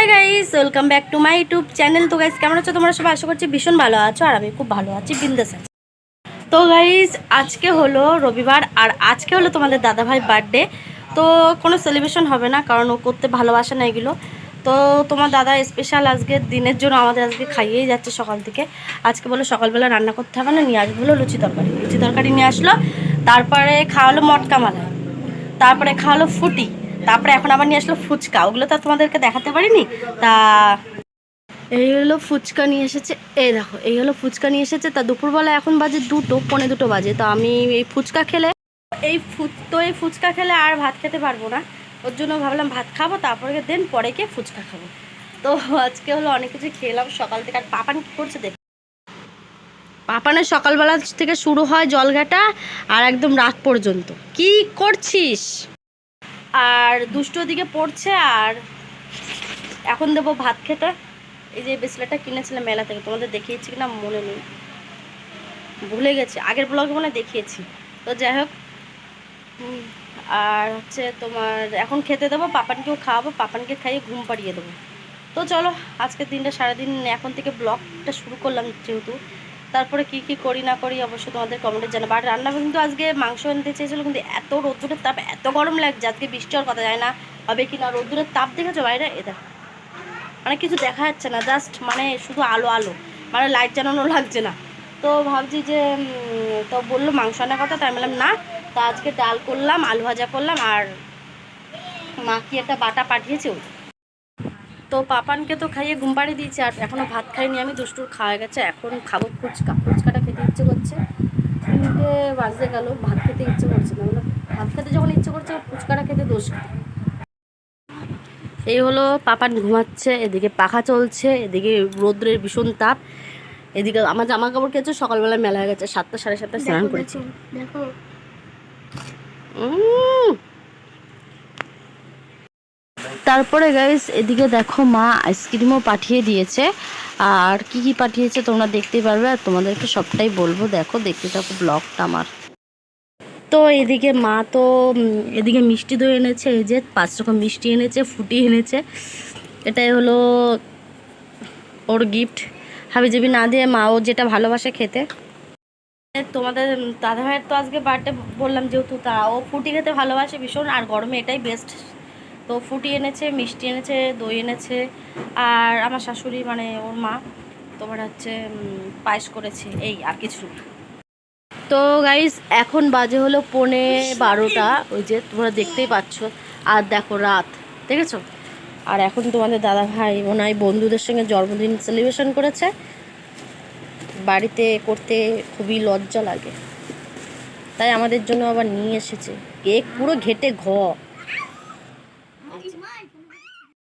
Hi guys welcome back to my YouTube channel তো guys কেমন আছো? তোমরা সবাই আশা করছি ভীষণ ভালো আছো আর আমি খুব ভালো আছি বিন্দাস আছি তো গাইস আজকে হলো রবিবার আর আজকে হলো তোমাদের দাদাভাই বার্থডে তো কোনো সেলিব্রেশন হবে না, কারণ ও করতে ভালোবাসে না এগুলো। তো তোমার দাদা স্পেশাল আজকে দিনের জন্য আমাদের আজকে খাইয়েই যাচ্ছে সকাল থেকে। আজকে বলো সকালবেলা রান্না করতে হবে না, নিয়ে আসব হলো লুচি তরকারি। লুচি তরকারি নিয়ে আসলো, তারপরে খাওয়ালো মটকা মালাই। তারপরে খাওয়ালো ফুটি। তারপরে এখন আবার নিয়ে আসলো ফুচকা। ওগুলো তো তোমাদেরকে দেখাতে পারিনি? তা এই হলো ফুচকা নিয়ে এসেছে এই দেখো এই হলো ফুচকা নিয়ে এসেছে। তা দুপুরবেলা এখন বাজে দুটো পৌনে দুটো বাজে। তো আমি এই ফুচকা খেলে এই ফুচ তো এই ফুচকা খেলে আর ভাত খেতে পারব না। ওর জন্য ভাবলাম ভাত খাব তারপরে দেন পরে গিয়ে ফুচকা খাব। তো আজকে হলো অনেক কিছু খেলাম সকাল থেকে আর পাপান কী করছে দেখ। পাপানের সকালবেলা থেকে শুরু হয় জলঘাটা আর একদম রাত পর্যন্ত। কি করছিস? আর দুটো দিকে পড়ছে আর এখন দেবো ভাত খেতে। এই যে বেসলেটটা কিনেছিলাম মেলা থেকে, তোমাদের দেখিয়েছি কিনা মনে নেই। ভুলে গেছি, আগের ব্লগে মনে দেখিয়েছি। তো যাই হোক আর হচ্ছে তোমার এখন খেতে দেবো, পাপানকেও খাওয়াবো, পাপানকে খাইয়ে ঘুম পাড়িয়ে দেবো। তো চলো, আজকের দিনটা সারাদিন এখন থেকে ব্লগটা শুরু করলাম যেহেতু। তারপরে কি কি করি না করি অবশ্যই তোমাদের কমেন্টে জানাব। আর রান্না কিন্তু আজকে মাংস আনতে চেয়েছিলো, কিন্তু এত রোদ্দুরের তাপ, এত গরম লাগছে, আজকে বৃষ্টি কথা যায় না হবে কি না রোদ্দুরের তাপ দেখেছ বাইরে? এটা মানে কিছু দেখা যাচ্ছে না জাস্ট মানে শুধু আলো আলো। মানে লাইট জ্বালানো লাগছে না। তো ভাবছি যে তো বলল মাংস আনার কথা, তাই বললাম, না, তো আজকে ডাল করলাম, আলু ভাজা করলাম, আর মা কি একটা বাটা পাঠিয়েছে ওই তো পাপানকে তো খাইয়ে ঘুম পাড়িয়ে দিয়েছি আর এখনও ভাত খাইনি আমি দুষ্টুর খাওয়া গেছে এখন খাব ফুচকা। ফুচকাটা খেতে ইচ্ছে করছে। তিনটে বাজতে গেল ভাত খেতে ইচ্ছে করছে না। মানে ভাত খেতে যখন ইচ্ছে করছে ফুচকাটা খেতে দোষ এই হলো পাপান ঘুমাচ্ছে এদিকে পাখা চলছে এদিকে রৌদ্রের ভীষণ তাপ। এদিকে আমার জামা কাপড় কেছে সকালবেলা মেলা হয়ে গেছে সাতটা সাড়ে সাতটা স্নান করেছি। দেখো। তারপরে গাইস এদিকে দেখো মা আইসক্রিমও পাঠিয়ে দিয়েছে। আর কি কি পাঠিয়েছে তোমরা দেখতে পারবে আর তোমাদেরকে সবটাই বলব। দেখো, দেখতে থাকো ব্লগটা আমার। তো এদিকে মা তো এদিকে মিষ্টি দই এনেছে, এই যে পাঁচ রকম মিষ্টি এনেছে, ফুটি এনেছে। এটাই হলো ওর গিফট হাবিজাবি না দিয়ে মা ও যেটা ভালোবাসে খেতে। তোমাদের দাদা ভাইয়ের তো আজকে বার্থডে বললাম যেহেতু, তা ও ফুটি খেতে ভালোবাসে ভীষণ, আর গরমে এটাই বেস্ট তো ফুটি এনেছে, মিষ্টি এনেছে, দই এনেছে। আর আমার শাশুড়ি মানে ওর মা, তোমার হচ্ছে পায়েস করেছে, এই আর কিছু। তো গাইস এখন বাজে হলো পৌনে বারোটা। ওই যে তোমরা দেখতেই পাচ্ছ। আর দেখো রাত, দেখেছ? আর এখন তোমাদের দাদা ভাই ওনাই বন্ধুদের সঙ্গে জন্মদিন সেলিব্রেশন করেছে। বাড়িতে করতে খুবই লজ্জা লাগে। তাই আমাদের জন্য আবার নিয়ে এসেছে। কেক পুরো ঘেটে ঘ।